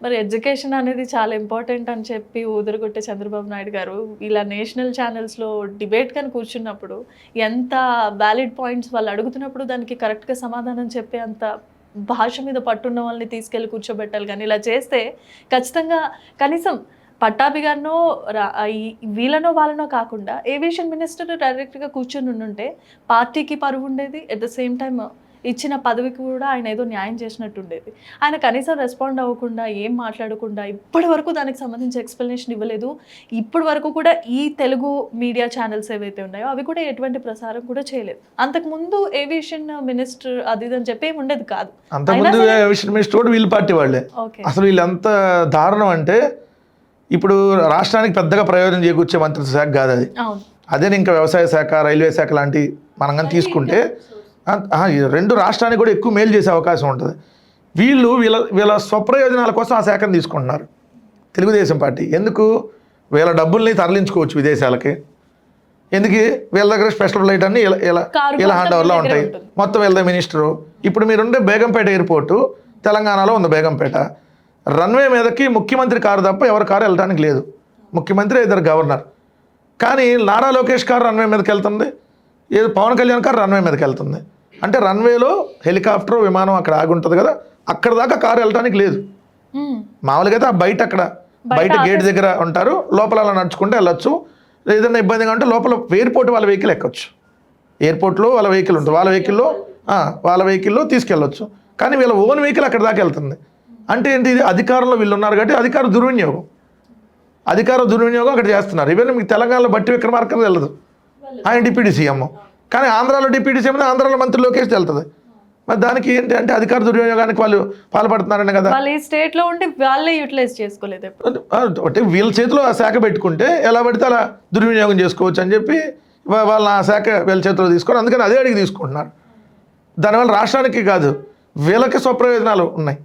మరి ఎడ్యుకేషన్ అనేది చాలా ఇంపార్టెంట్ అని చెప్పి ఊదరగొట్టే చంద్రబాబు నాయుడు గారు ఇలా నేషనల్ ఛానల్స్లో డిబేట్ కానీ కూర్చున్నప్పుడు ఎంత వ్యాలిడ్ పాయింట్స్ వాళ్ళు అడుగుతున్నప్పుడు దానికి కరెక్ట్గా సమాధానం చెప్పే అంత భాష మీద పట్టున్న వాళ్ళని తీసుకెళ్ళి కూర్చోబెట్టాలి కానీ ఇలా చేస్తే ఖచ్చితంగా కనీసం పట్టాభి గారినో రా- వీళ్ళనో వాళ్ళనో కాకుండా ఏవియేషన్ మినిస్టర్ డైరెక్ట్గా కూర్చొని ఉండుంటే పార్టీకి పరువు ఉండేది. ఎట్ ద సేమ్ టైం ఇచ్చిన పదవికి కూడా ఆయన ఏదో న్యాయం చేసినట్టు ఉండేది ఆయన కనీసం రెస్పాండ్ అవ్వకుండా ఏం మాట్లాడకుండా ఇప్పటి వరకు దానికి సంబంధించి ఎక్స్ప్లెనేషన్ ఇవ్వలేదు. ఇప్పటి వరకు కూడా ఈ తెలుగు మీడియా ఛానల్స్ ఏవైతే ఉన్నాయో అవి కూడా ఎటువంటి ప్రసారం కూడా చేయలేదు. అంతకుముందు ఏవియేషన్ మినిస్టర్ అది ఇది అని చెప్పి ఏమి ఉండేది కాదు. అంతకుముందు విషయం మినిస్టర్ కూడా వీళ్ళ పార్టీ వాళ్ళే. అసలు వీళ్ళు ఎంత దారుణం అంటే ఇప్పుడు రాష్ట్రానికి పెద్దగా ప్రయోజనం చేకూర్చే మంత్రిత్వ శాఖ కాదు అది. అదే ఇంకా వ్యవసాయ శాఖ రైల్వే శాఖ లాంటి మనం కానీ తీసుకుంటే రెండు రాష్ట్రానికి కూడా ఎక్కువ మేలు చేసే అవకాశం ఉంటుంది. వీళ్ళు వీళ్ళ వీళ్ళ స్వప్రయోజనాల కోసం ఆ శాఖను తీసుకుంటున్నారు. తెలుగుదేశం పార్టీ. ఎందుకు? వీళ్ళ డబ్బుల్ని తరలించుకోవచ్చు విదేశాలకి. ఎందుకు? వీళ్ళ దగ్గర స్పెషల్ ఫ్లైట్ అన్ని ఇలా ఇలా హ్యాండ్ ఓవర్లో ఉంటాయి. మొత్తం వీళ్ళ మినిస్టరు. ఇప్పుడు మీరుండే బేగంపేట ఎయిర్పోర్టు. తెలంగాణలో ఉంది బేగంపేట. రన్వే మీదకి ముఖ్యమంత్రి కారు తప్ప ఎవరి కారు వెళ్ళడానికి లేదు. ముఖ్యమంత్రి ఇద్దరు గవర్నర్. కానీ నారా లోకేష్ కారు రన్వే మీదకి వెళ్తుంది. ఏదో పవన్ కళ్యాణ్ కారు రన్వే మీదకి వెళ్తుంది. అంటే రన్వేలో హెలికాప్టర్ విమానం అక్కడ ఆగి ఉంటుంది కదా అక్కడ దాకా కారు వెళ్ళడానికి లేదు. మ్మ్. మామూలుగా అయితే ఆ బయట అక్కడ బయట గేట్ దగ్గర ఉంటారు లోపల అలా నడుచుకుంటే వెళ్ళొచ్చు. ఏదైనా ఇబ్బందిగా ఉంటే లోపల ఎయిర్పోర్ట్ వాళ్ళ వెహికల్ ఎక్కొచ్చు. ఎయిర్పోర్ట్లో వాళ్ళ వెహికల్ ఉంటుంది వాళ్ళ వెహికల్లో వాళ్ళ వెహికల్లో తీసుకెళ్ళొచ్చు. కానీ వీళ్ళ ఓన్ వెహికల్ అక్కడ దాకా వెళ్తుంది. అంటే ఏంటి ఇది అధికారంలో వీళ్ళు ఉన్నారు కాబట్టి అధికార దుర్వినియోగం. అధికార దుర్వినియోగం అక్కడ చేస్తున్నారు. ఈవెన్ మీకు తెలంగాణలో బట్టి విక్రమార్కర్ వెళ్ళదు. ఆయన డిప్యూటీ సీఎం కానీ ఆంధ్రాలో డిప్యూటీ సీఎం ఆంధ్రాలో మంత్రి లోకేష్ వెళ్తుంది. మరి దానికి ఏంటి అంటే అధికార దుర్వినియోగానికి వాళ్ళు పాల్పడుతున్నారనే కదా. వాళ్ళు ఈ స్టేట్లో ఉండి వాళ్ళే యూటిలైజ్ చేసుకోలేదు. అంటే వీళ్ళ చేతిలో ఆ శాఖ పెట్టుకుంటే ఎలా పడితే అలా దుర్వినియోగం చేసుకోవచ్చు అని చెప్పి వాళ్ళ ఆ శాఖ వీళ్ళ చేతిలో తీసుకొని అందుకని అదే అడిగి తీసుకుంటున్నారు. దానివల్ల రాష్ట్రానికి కాదు వీళ్ళకి స్వప్రయోజనాలు ఉన్నాయి.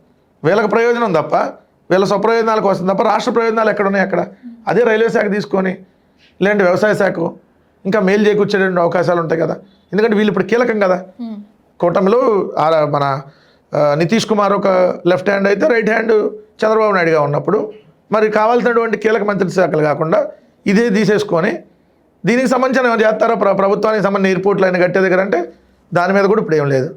వీళ్ళకి ప్రయోజనం తప్ప వీళ్ళ స్వప్రయోజనాల కోసం తప్ప రాష్ట్ర ప్రయోజనాలు ఎక్కడ ఉన్నాయి అక్కడ? అదే రైల్వే శాఖ తీసుకొని ఇలాంటి వ్యవసాయ శాఖ ఇంకా మేలు చేకూర్చేటువంటి అవకాశాలు ఉంటాయి కదా. ఎందుకంటే వీళ్ళు ఇప్పుడు కీలకం కదా. కూటమిలో మన నితీష్ కుమార్ ఒక లెఫ్ట్ హ్యాండ్ అయితే రైట్ హ్యాండ్ చంద్రబాబు నాయుడుగా ఉన్నప్పుడు మరి కావాల్సినటువంటి కీలక మంత్రిత్వ శాఖలు కాకుండా ఇదే తీసేసుకొని దీనికి సంబంధించిన ఏమైనా చేస్తారో? ప్ర ప్రభుత్వానికి సంబంధించిన ఎయిర్పోర్ట్లు అయినా కట్టే దగ్గర అంటే దాని మీద కూడా ఇప్పుడు ఏం లేదు.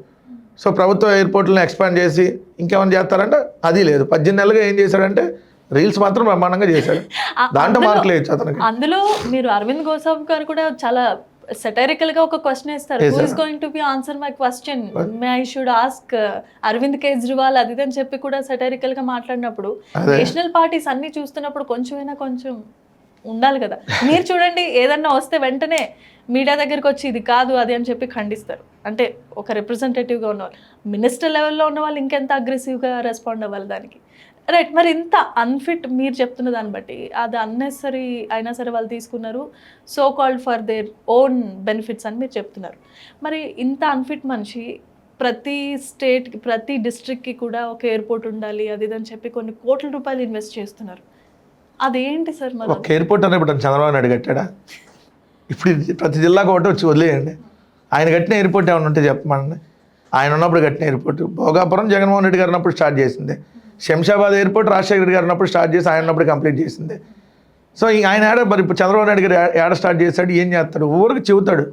సో ప్రభుత్వ ఎయిర్పోర్ట్లను ఎక్స్పాండ్ చేసి ఇంకేమైనా చేస్తారంటే అది లేదు. పద్దెనిమిది నెలలుగా ఏం చేశాడంటే రీల్స్ మాత్రం బ్రహ్మాండంగా చేశాడు. ఆ- దాంట్లో అందులో- మార్కులు వేయచ్చు అతనికి? అందులో మీరు అరవింద్ గోసాబ్ గారు కూడా చాలా సెటరికల్గా ఒక క్వశ్చన్ ఇస్తారు who is going to be answer my question may I should ask Arvind Kejriwal అది అని చెప్పి కూడా సెటరికల్గా మాట్లాడినప్పుడు నేషనల్ పార్టీస్ అన్ని చూస్తున్నప్పుడు కొంచెమైనా కొంచెం ఉండాలి కదా. మీరు చూడండి ఏదన్నా వస్తే వెంటనే మీడియా దగ్గరికి వచ్చి ఇది కాదు అది అని చెప్పి ఖండిస్తారు. అంటే ఒక representative గా ఉన్న వాళ్ళు మినిస్టర్ లెవెల్లో ఉన్న వాళ్ళు ఇంకెంత అగ్రెసివ్గా రెస్పాండ్ అవ్వాలి దానికి? రైట్ మరి ఇంత అన్ఫిట్ మీరు చెప్తున్న దాన్ని బట్టి అది అన్నెసరీ అయినా సరే వాళ్ళు తీసుకున్నారు so called for their own benefits అని మీరు చెప్తున్నారు. మరి ఇంత అన్ఫిట్ మనిషి ప్రతి స్టేట్కి ప్రతి డిస్ట్రిక్ట్కి కూడా ఒక ఎయిర్పోర్ట్ ఉండాలి అది ఇది అని చెప్పి కొన్ని కోట్ల రూపాయలు ఇన్వెస్ట్ చేస్తున్నారు. అదేంటి సార్ మరి ఒక ఎయిర్పోర్ట్ అనేప్పుడు చంద్రబాబు నాయుడు కట్టాడా? ఇప్పుడు ప్రతి జిల్లాకు ఒకటి వచ్చి వదిలేయండి. ఆయన కట్టిన ఎయిర్పోర్ట్ ఏమైనా ఉంటే చెప్పమండి ఆయన ఉన్నప్పుడు కట్టిన ఎయిర్పోర్ట్ భోగాపురం జగన్మోహన్ రెడ్డి గారు ఉన్నప్పుడు స్టార్ట్ చేసింది. శంషాబాద్ ఎయిర్పోర్ట్ రాజశేఖర గారు ఉన్నప్పుడు స్టార్ట్ చేసి ఆయన ఉన్నప్పుడు కంప్లీట్ చేసింది. సో ఈ ఆయన ఏడ మరి చంద్రబాబు నాయుడు గారు ఏడ స్టార్ట్ చేస్తాడు ఏం చేస్తాడు? ఊరికి చెబుతాడు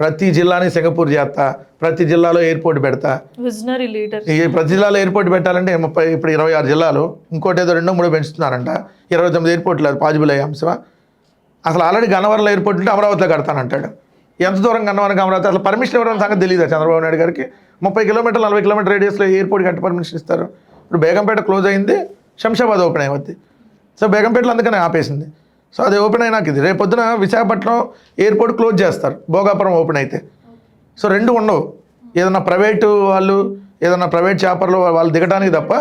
ప్రతి జిల్లాని సింగపూర్ చేస్తా ప్రతి జిల్లాలో ఎయిర్పోర్ట్ పెడతా. Visionary leader. ఈ ప్రతి జిల్లాలో ఎయిర్పోర్ట్ పెట్టాలంటే ముప్పై ఇప్పుడు ఇరవై ఆరు జిల్లాలు ఇంకోటి ఏదో రెండో మూడో పెంచుతున్నారంట. ఇరవై తొమ్మిది ఎయిర్పోర్ట్లు అది పాజిబుల్ అయ్యే అంశమా అసలు ఆల్రెడీ గన్నవరంలో ఎయిర్పోర్ట్ ఉంటే అమరావతిలో కడతానంటాడు ఎంత దూరం గన్నవరం అమరావతి? అసలు పర్మిషన్ ఇవ్వడం సంగతి తెలియదు చంద్రబాబు నాయుడు గారికి? ముప్పై కిలోమీటర్లు నలభై కిలోమీటర్ రేడియస్లో ఎయిర్పోర్ట్ కట్టి పర్మిషన్ ఇస్తారు? ఇప్పుడు బేగంపేట క్లోజ్ అయింది శంషాబాద్ ఓపెన్ అయ్యింది సో బేగంపేటలో అందుకనే ఆపేసింది. సో అది ఓపెన్ అయినాక ఇది. రేపు పొద్దున విశాఖపట్నం ఎయిర్పోర్ట్ క్లోజ్ చేస్తారు భోగాపురం ఓపెన్ అయితే. సో రెండు ఉండవు. ఏదన్నా ప్రైవేటు వాళ్ళు ఏదన్నా ప్రైవేట్ చేపర్లు వాళ్ళు దిగడానికి తప్ప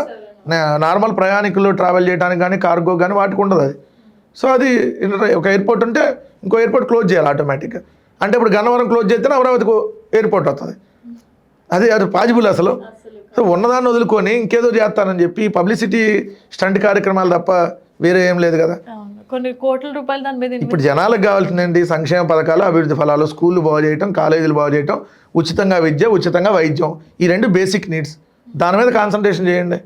నార్మల్ ప్రయాణికులు ట్రావెల్ చేయడానికి కానీ కార్గో కానీ వాటికి ఉండదు అది. సో అది ఒక ఎయిర్పోర్ట్ ఉంటే ఇంకో ఎయిర్పోర్ట్ క్లోజ్ చేయాలి ఆటోమేటిక్గా. అంటే ఇప్పుడు గన్నవరం క్లోజ్ చేస్తేనే అమరావతికి ఎయిర్పోర్ట్ వస్తుంది అది అది పాజిబుల్ అసలు. సో ఉన్నదాన్ని వదులుకొని ఇంకేదో చేస్తానని చెప్పి పబ్లిసిటీ స్టంట్ కార్యక్రమాలు తప్ప వేరే ఏం లేదు కదా. కొన్ని కోట్ల రూపాయలు దాని మీద ఇప్పుడు జనాలకు కావాల్సిందండి సంక్షేమ పథకాలు అభివృద్ధి ఫలాలు స్కూళ్ళు బాగు చేయటం కాలేజీలు బాగు చేయటం ఉచితంగా విద్య ఉచితంగా వైద్యం ఈ రెండు బేసిక్ నీడ్స్ దాని మీద కాన్సన్ట్రేషన్ చేయండి.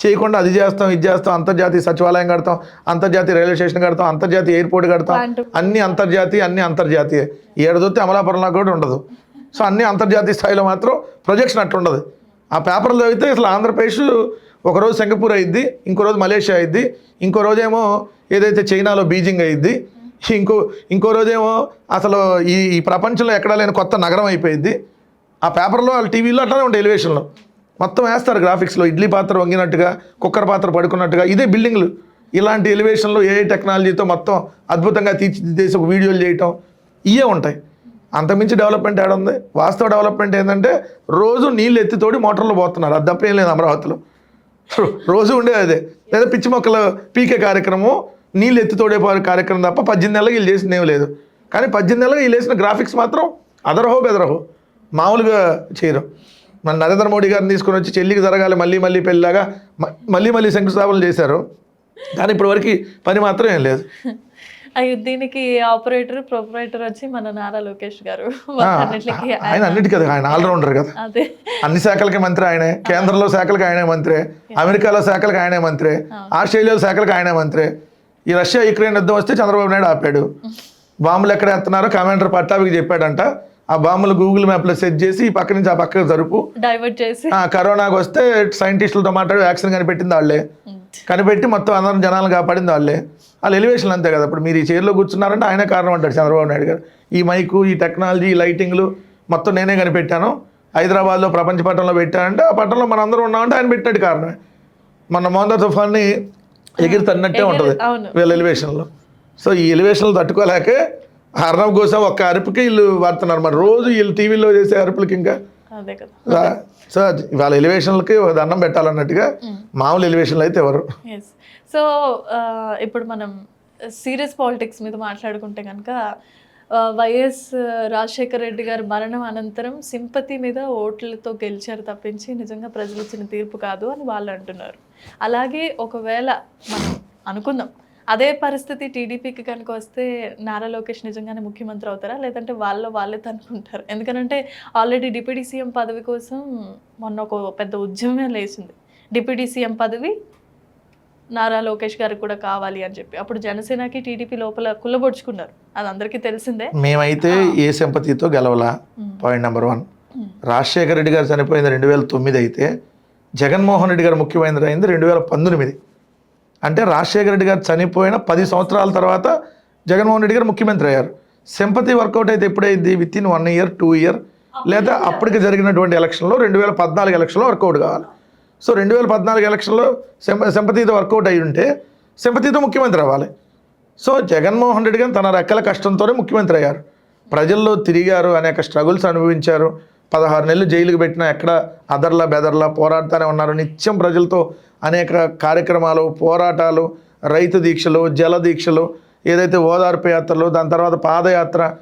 చేయకుండా అది చేస్తాం ఇది చేస్తాం అంతర్జాతీయ సచివాలయం కడతాం అంతర్జాతీయ రైల్వే స్టేషన్ కడతాం అంతర్జాతీయ ఎయిర్పోర్ట్ కడతాం. అన్ని అంతర్జాతీయ అన్ని అంతర్జాతీయ. ఏడదొస్తే అమలాపురంలో కూడా ఉండదు. సో అన్ని అంతర్జాతీయ స్థాయిలో మాత్రం ప్రొజెక్షన్ అట్టు ఉండదు ఆ పేపర్లు చదివితే అసలు ఆంధ్రప్రదేశ్ ఒకరోజు సింగపూర్ అయ్యిద్ది ఇంకో రోజు మలేషియా అయింది ఇంకో రోజేమో ఏదైతే చైనాలో బీజింగ్ అయ్యిద్ది ఇంకో ఇంకో రోజేమో అసలు ఈ ఈ ప్రపంచంలో ఎక్కడా లేని కొత్త నగరం అయిపోయింది ఆ పేపర్లో వాళ్ళ టీవీలో అట్లానే ఉంటాయి ఎలివేషన్లో. మొత్తం వేస్తారు గ్రాఫిక్స్లో ఇడ్లీ పాత్ర వంగినట్టుగా కుక్కర్ పాత్ర పడుకున్నట్టుగా ఇదే బిల్డింగ్లు. ఇలాంటి ఎలివేషన్లో ఏ టెక్నాలజీతో మొత్తం అద్భుతంగా తీర్చిదిద్దేసి ఒక వీడియోలు చేయటం ఇవే ఉంటాయి. అంతమించి డెవలప్మెంట్ ఏడ ఉంది? వాస్తవ డెవలప్మెంట్ ఏంటంటే రోజు నీళ్ళు ఎత్తితోడి మోటార్లు పోతున్నారు. అది తప్ప ఏం లేదు అమరావతిలో. రోజు ఉండేది అదే. లేదా పిచ్చి మొక్కలు పీకే కార్యక్రమం నీళ్ళు ఎత్తితోడే కార్యక్రమం తప్ప పద్దెనిమిది నెలలకు వీళ్ళు చేసింది లేదు. కానీ పద్దెనిమిది నెలలకు వీళ్ళు వేసిన గ్రాఫిక్స్ మాత్రం అదరహో బెదరహో. మామూలుగా చేయరు. మన నరేంద్ర మోడీ గారిని తీసుకొని వచ్చి చెల్లికి జరగాలి మళ్ళీ మళ్ళీ పెళ్ళిలాగా మ- మళ్ళీ మళ్ళీ శంకుస్థాపనలు చేశారు. కానీ ఇప్పటివరకు పని మాత్రం ఏం లేదు. అయ్యో దీనికి ఆపరేటర్ ప్రొపరేటర్ వచ్చి మన నారా లోకేష్ గారు. ఆయన అన్నిటికీ కదా ఆయన ఆల్రౌండర్ కదా. అదే. అన్ని శాఖలకి మంత్రి ఆయనే కేంద్రంలో శాఖలకు ఆయనే మంత్రి అమెరికాలో శాఖలకు ఆయనే మంత్రి ఆస్ట్రేలియాలో శాఖలకు ఆయనే మంత్రి. ఈ రష్యా యుక్రెయిన్ యుద్ధం వస్తే చంద్రబాబు నాయుడు ఆపాడు. బాంబులు ఎక్కడ ఎత్తున్నారో కమాండర్ పట్టాభికి చెప్పాడంట. ఆ బాంబులు గూగుల్ మ్యాప్లో సెట్ చేసి ఈ పక్క నుంచి ఆ పక్కకు జరుపు. డైవర్ట్ చేసి. ఆ, కరోనాకు వస్తే సైంటిస్టులతో మాట్లాడి వ్యాక్సిన్ కనిపెట్టింది వాళ్ళే. కనిపెట్టి మొత్తం అందరం జనాలు కాపాడింది వాళ్ళే. వాళ్ళు ఎలివేషన్ అంతే కదా. ఇప్పుడు మీరు ఈ చైర్లో కూర్చున్నారంటే ఆయనే కారణం అంటాడు చంద్రబాబు నాయుడు గారు. ఈ మైకు ఈ టెక్నాలజీ ఈ లైటింగ్లు మొత్తం నేనే కనిపెట్టాను. హైదరాబాద్లో ప్రపంచ పట్టణంలో పెట్టానంటే ఆ పట్టణంలో మన అందరం ఉన్నామంటే ఆయన పెట్టాడు కారణమే. మన మోందా తుఫాన్ని ఎగిరి తన్నట్టే ఉంటుంది. వీళ్ళ ఎలివేషన్లో సో ఈ ఎలివేషన్లు తట్టుకోలేకే అర్ణబ్ కోసం ఒక్క అరుపుకి వీళ్ళు వాడుతున్నారు. మరి రోజు వీళ్ళు టీవీలో చేసే అరుపులకి ఇంకా అదే కదా. సో ఇవాళ ఎలివేషన్లకి ఒక దండం పెట్టాలన్నట్టుగా మామూలు ఎలివేషన్లు అయితే ఎవరు? సో ఇప్పుడు మనం సీరియస్ పాలిటిక్స్ మీద మాట్లాడుకుంటే కనుక వైఎస్ రాజశేఖర రెడ్డి గారి మరణం అనంతరం సింపతి మీద ఓట్లతో గెలిచారు తప్పించి నిజంగా ప్రజలు ఇచ్చిన తీర్పు కాదు అని వాళ్ళు అంటున్నారు. అలాగే ఒకవేళ మనం అనుకుందాం అదే పరిస్థితి టీడీపీకి కనుక వస్తే నారా లోకేష్ నిజంగానే ముఖ్యమంత్రి అవుతారా? లేదంటే వాళ్ళ వాళ్ళే అనుకుంటారు ఎందుకంటే ఆల్రెడీ డిప్యూటీ సీఎం పదవి కోసం మొన్న ఒక పెద్ద ఉద్యమమే లేచింది. డిప్యూటీ సీఎం పదవి నారా లోకేష్ గారికి కూడా కావాలి అని చెప్పి. అప్పుడు జనసేనకి టీడీపీ లోపల కుల్లబొడుచుకున్నారు అది అందరికీ తెలిసిందే. మేమైతే ఏ సింపతితో గెలవలా? Point number one Rajasekhara Reddy గారు చనిపోయింది రెండు వేల తొమ్మిది అయితే జగన్మోహన్ రెడ్డి గారు ముఖ్యమైనది అయింది రెండు వేల పంతొమ్మిది. అంటే రాజశేఖర రెడ్డి గారు చనిపోయిన పది సంవత్సరాల తర్వాత జగన్మోహన్ రెడ్డి గారు ముఖ్యమంత్రి అయ్యారు. సింపతి వర్కౌట్ అయితే ఎప్పుడైంది with in one year two year లేదా అప్పటికి జరిగినటువంటి ఎలక్షన్లో రెండు వేల పద్నాలుగు ఎలక్షన్లో వర్కౌట్ కావాలి. సో రెండు వేల పద్నాలుగు ఎలక్షన్లో సింప సింపతితో వర్కౌట్ అయి ఉంటే సింపతితో ముఖ్యమంత్రి అవ్వాలి. సో జగన్మోహన్ రెడ్డి గారు తన రెక్కల కష్టంతోనే ముఖ్యమంత్రి అయ్యారు. ప్రజల్లో తిరిగారు అనేక స్ట్రగుల్స్ అనుభవించారు. పదహారు నెలలు జైలుకి పెట్టినా ఎక్కడ అదర్లా బెదర్లా పోరాడుతూనే ఉన్నారు. నిత్యం ప్రజలతో అనేక కార్యక్రమాలు పోరాటాలు రైతు దీక్షలు జల దీక్షలు ఏదైతే ఓదార్పు యాత్రలు దాని తర్వాత పాదయాత్ర.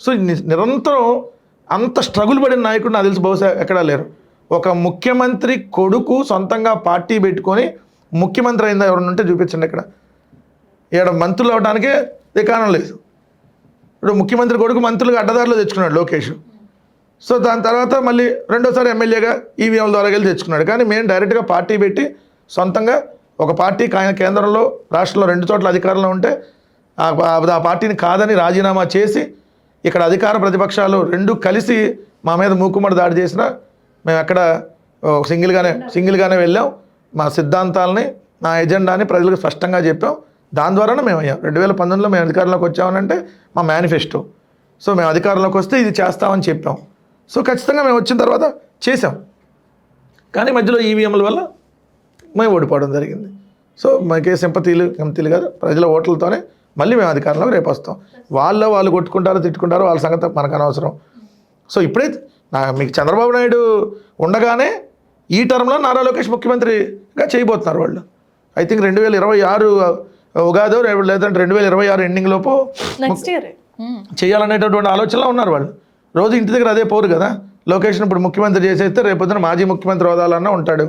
సో ని- నిరంతరం అంత స్ట్రగుల్ పడిన నాయకుడు నాకు తెలిసి బహుశా ఎక్కడా లేరు. ఒక ముఖ్యమంత్రి కొడుకు సొంతంగా పార్టీ పెట్టుకొని ముఖ్యమంత్రి అయిందా ఎవరైనా ఉంటే చూపించండి ఇక్కడ. ఇక్కడ మంత్రులు అవడానికే దికాణం లేదు. ఇప్పుడు ముఖ్యమంత్రి కొడుకు మంత్రులుగా అడ్డదారిలో తెచ్చుకున్నాడు లోకేష్. సో దాని తర్వాత మళ్ళీ రెండోసారి ఎమ్మెల్యేగా ఈవీఎంల ద్వారా వెళ్ళి తెచ్చుకున్నాడు. కానీ మేము డైరెక్ట్గా పార్టీ పెట్టి సొంతంగా ఒక పార్టీ కా- కేంద్రంలో రాష్ట్రంలో రెండు చోట్ల అధికారంలో ఉంటే ఆ పార్టీని కాదని రాజీనామా చేసి ఇక్కడ అధికార ప్రతిపక్షాలు రెండు కలిసి మా మీద మూకుమ్మడి దాడి చేసిన మేము ఎక్కడ సింగిల్గానే సింగిల్గానే వెళ్ళాం. మా సిద్ధాంతాలని నా ఎజెండాని ప్రజలకు స్పష్టంగా చెప్పాం. దాని ద్వారానే మేము అయ్యాం. రెండు వేల పంతొమ్మిదిలో మేము అధికారంలోకి వచ్చామనంటే మా మేనిఫెస్టో. సో మేము అధికారంలోకి వస్తే ఇది చేస్తామని చెప్పాం. సో ఖచ్చితంగా మేము వచ్చిన తర్వాత చేసాం కానీ మధ్యలో ఈవీఎంల వల్ల మేము ఓడిపోవడం జరిగింది. సో మాకే సింపతీలు ఎంతీలు కాదు ప్రజల ఓట్లతోనే మళ్ళీ మేము అధికారంలోకి రేపు వస్తాం. వాళ్ళు వాళ్ళు కొట్టుకుంటారో తిట్టుకుంటారో వాళ్ళ సంగతి మనకు అనవసరం. సో ఇప్పుడే నా మీకు చంద్రబాబు నాయుడు ఉండగానే ఈ టర్మ్లో నారా లోకేష్ ముఖ్యమంత్రిగా చేయబోతున్నారు వాళ్ళు. ఐ థింక్ రెండు వేల ఇరవై ఆరు ఉగాదో లేదంటే రెండు వేల ఇరవై ఆరు ఎండింగ్ లోపు చేయాలనేటటువంటి ఆలోచనలో ఉన్నారు వాళ్ళు. రోజు ఇంటి దగ్గర అదే పోరు కదా. లొకేషన్ ఇప్పుడు ముఖ్యమంత్రి చేసేస్తే రేపొద్దున మాజీ ముఖ్యమంత్రి హోదాలన్నా ఉంటాడు.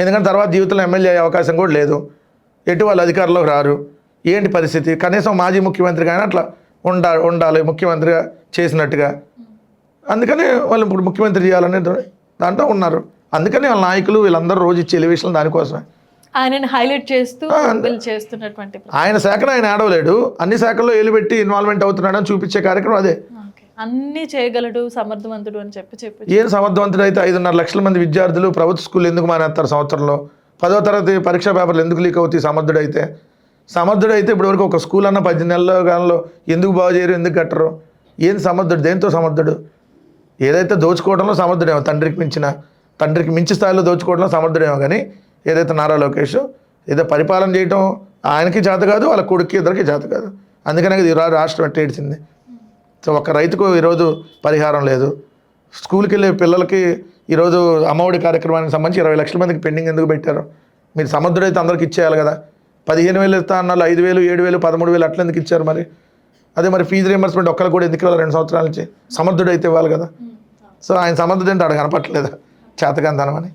ఎందుకంటే తర్వాత జీవితంలో ఎమ్మెల్యే అయ్యే అవకాశం కూడా లేదు. ఎటు వాళ్ళు అధికారంలోకి రారు. ఏంటి పరిస్థితి? కనీసం మాజీ ముఖ్యమంత్రిగా అయినా అట్లా ఉండా ఉండాలి. ముఖ్యమంత్రిగా చేసినట్టుగా. అందుకని వాళ్ళు ఇప్పుడు ముఖ్యమంత్రి చేయాలనే దాంట్లో ఉన్నారు. అందుకని వాళ్ళ నాయకులు వీళ్ళందరూ రోజు ఇచ్చే ఎలివేషన్ దానికోసమే. ఆయనని హైలైట్ చేస్తూ చేస్తున్నటువంటి ఆయన శాఖను ఆయన ఆడవలేడు అన్ని శాఖల్లో ఏలు పెట్టి ఇన్వాల్వ్మెంట్ అవుతున్నాడని చూపించే కార్యక్రమం అదే. అన్నీ చేయగలడు సమర్థవంతుడు అని చెప్పి చెప్పి ఏం సమర్థవంతుడు అయితే ఐదున్నర లక్షల మంది విద్యార్థులు ప్రభుత్వ స్కూల్ ఎందుకు మానేస్తారు సంవత్సరంలో? పదో తరగతి పరీక్షా పేపర్లు ఎందుకు లీక్ అవుతాయి సమర్థుడు అయితే సమర్థుడు అయితే ఇప్పటివరకు ఒక స్కూల్ అన్న పద్దెనిమిది నెలల కాలంలో ఎందుకు బాగు చేయరు ఎందుకు కట్టరు? ఏం సమర్థుడు దేంతో సమర్థుడు? ఏదైతే దోచుకోవడంలో సమర్థుడేమో తండ్రికి మించిన తండ్రికి మించి స్థాయిలో దోచుకోవడంలో సమర్థుడేమో కానీ ఏదైతే నారా లోకేష్ ఏదో పరిపాలన చేయటం ఆయనకి చేత కాదు వాళ్ళ కొడుక్కి ఇద్దరికి చేత కాదు. అందుకనే ఇది రా- రాష్ట్రం అట్టేడిచింది సో ఒక రైతుకు ఈరోజు పరిహారం లేదు. స్కూల్కి వెళ్ళే పిల్లలకి ఈరోజు అమ్మఒడి కార్యక్రమానికి సంబంధించి ఇరవై లక్షల మందికి పెండింగ్ ఎందుకు పెట్టారు? మీరు సమర్థుడైతే అందరికి ఇచ్చేయాలి కదా. పదిహేను వేలు ఇస్తా అన్నారు ఐదు వేలు ఏడు వేలు పదమూడు వేలు అట్లా ఎందుకు ఇచ్చారు మరి? అదే మరి ఫీజు రియంబర్స్మెంట్ ఒక్కరు కూడా ఎందుకు ఇవ్వాలి రెండు సంవత్సరాల నుంచి? సమర్థుడైతే ఇవ్వాలి కదా. సో ఆయన సమర్థుడు అంటే అక్కడ కనపట్లేదు చేతకంతనం అని.